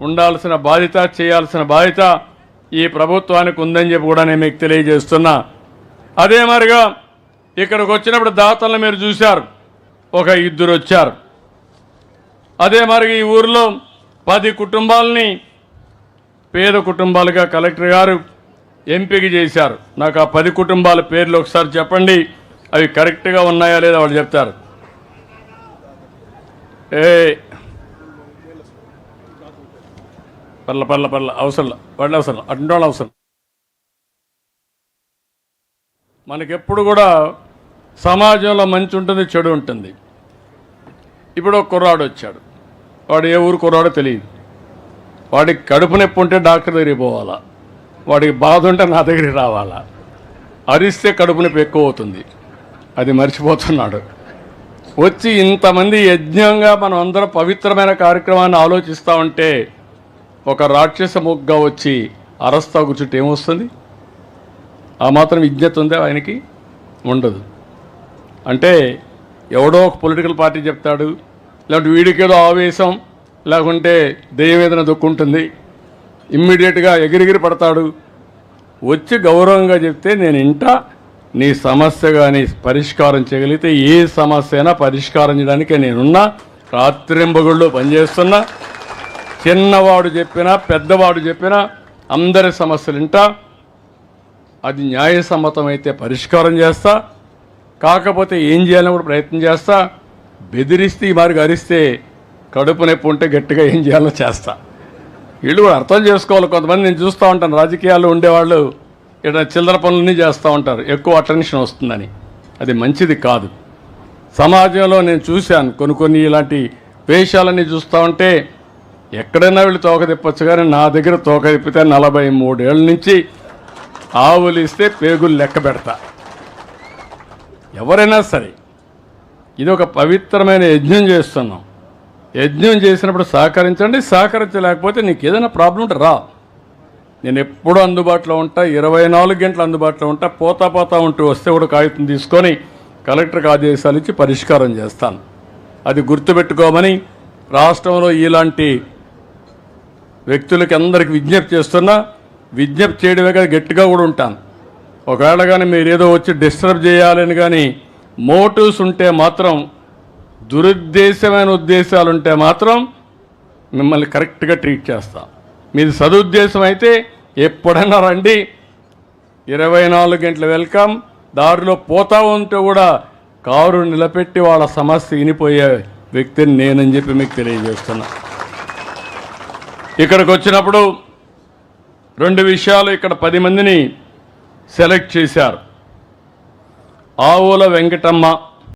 ఉండాల్సిన బాధ్యత చేయాల్సిన బాధ్యత ఈ ప్రభుత్వానికి ఉందని చెప్పి కూడా నేను మీకు తెలియజేస్తున్నా. అదే మరిగా ఇక్కడికి వచ్చినప్పుడు దాతలను మీరు చూశారు. ఒక ఇద్దరు వచ్చారు. అదే మరి ఈ ఊరిలో పది కుటుంబాలని పేద కుటుంబాలుగా కలెక్టర్ గారు ఎంపిక చేశారు. నాకు ఆ పది కుటుంబాల పేర్లు ఒకసారి చెప్పండి. అవి కరెక్ట్గా ఉన్నాయా లేదా వాళ్ళు చెప్తారు. ఏ పర్ల పర్ల పర్ల అవసరం వాళ్ళు అవసరం అటువంటి అవసరం మనకెప్పుడు కూడా సమాజంలో మంచి ఉంటుంది చెడు ఉంటుంది. ఇప్పుడు ఒక కుర్రాడు వచ్చాడు. వాడు ఏ ఊరు కుర్రాడో తెలియదు. వాడికి కడుపు నొప్పి ఉంటే డాక్టర్ దగ్గరికి పోవాలా? వాడికి బాధ ఉంటే నా దగ్గరికి రావాలా? అరిస్తే కడుపు నొప్పి ఎక్కువ అవుతుంది. అది మర్చిపోతున్నాడు. వచ్చి ఇంతమంది యజ్ఞంగా మనం అందరం పవిత్రమైన కార్యక్రమాన్ని ఆలోచిస్తూ ఉంటే ఒక రాక్షస ముగ్గా వచ్చి అరస్తా కూర్చుంటే ఏమొస్తుంది? ఆ మాత్రం విజ్ఞత ఉందా ఆయనకి? ఉండదు. అంటే ఎవడో ఒక పొలిటికల్ పార్టీ చెప్తాడు లేదంటే వీడికేదో ఆవేశం లేకుంటే దెయ్యం ఏదైనా దుక్కుంటుంది ఇమ్మీడియట్గా ఎగిరిగిరి పడతాడు. వచ్చి గౌరవంగా చెప్తే నేను ఇంట నీ సమస్య కానీ పరిష్కారం చేయగలిగితే ఏ సమస్య అయినా పరిష్కారం చేయడానికి నేనున్నా రాత్రింబగుళ్ళు పనిచేస్తున్నా చిన్నవాడు చెప్పినా పెద్దవాడు చెప్పినా అందరి సమస్యలు ఇంటా అది న్యాయసమ్మతమైతే పరిష్కారం చేస్తా. కాకపోతే ఏం చేయాలని కూడా ప్రయత్నం చేస్తా. బెదిరిస్తే ఈ మరి అరిస్తే కడుపు నొప్పి ఉంటే గట్టిగా ఏం చేయాలో చేస్తా. వీళ్ళు కూడా అర్థం చేసుకోవాలి. కొంతమంది నేను చూస్తూ ఉంటాను. రాజకీయాల్లో ఉండేవాళ్ళు ఇక్కడ చిల్లర పనులన్నీ చేస్తూ ఉంటారు. ఎక్కువ అటెన్షన్ వస్తుందని. అది మంచిది కాదు. సమాజంలో నేను చూశాను. కొన్ని కొన్ని ఇలాంటి వేషాలన్నీ చూస్తూ ఉంటే ఎక్కడైనా వీళ్ళు తోక తిప్పచ్చు కానీ నా దగ్గర తోక తిప్పితే నలభై మూడేళ్ళ నుంచి ఆవులు ఇస్తే పేగులు లెక్క పెడతా. ఎవరైనా సరే ఇది ఒక పవిత్రమైన యజ్ఞం చేస్తున్నాం. యజ్ఞం చేసినప్పుడు సహకరించండి సహకరించలేకపోతే నీకు ఏదైనా ప్రాబ్లం ఉంటే రా. నేను ఎప్పుడూ అందుబాటులో ఉంటా ఇరవై నాలుగు గంటలు అందుబాటులో ఉంటా పోతా పోతా ఉంటూ వస్తే కూడా కాగితం తీసుకొని కలెక్టర్కి ఆదేశాలు ఇచ్చి పరిష్కారం చేస్తాను. అది గుర్తుపెట్టుకోమని రాష్ట్రంలో ఇలాంటి వ్యక్తులకి అందరికి విజ్ఞప్తి చేస్తున్నా విజ్ఞప్తి చేయడమే కానీ గట్టిగా కూడా ఉంటాను. ఒకవేళ కానీ మీరు ఏదో వచ్చి డిస్టర్బ్ చేయాలని కానీ మోటివ్స్ ఉంటే మాత్రం దురుద్దేశమైన ఉద్దేశాలు ఉంటే మాత్రం మిమ్మల్ని కరెక్ట్గా ట్రీట్ చేస్తా. మీది సదుద్దేశం అయితే ఎప్పుడైనా రండి. ఇరవై నాలుగు గంటల వెల్కమ్. దారిలో పోతా ఉంటే కూడా కారు నిలబెట్టి వాళ్ళ సమస్య వినిపోయే వ్యక్తిని నేనని చెప్పి మీకు తెలియజేస్తున్నా. ఇక్కడికి వచ్చినప్పుడు రెండు విషయాలు ఇక్కడ పది మందిని సెలెక్ట్ చేశారు. ఆవుల వెంకటమ్మ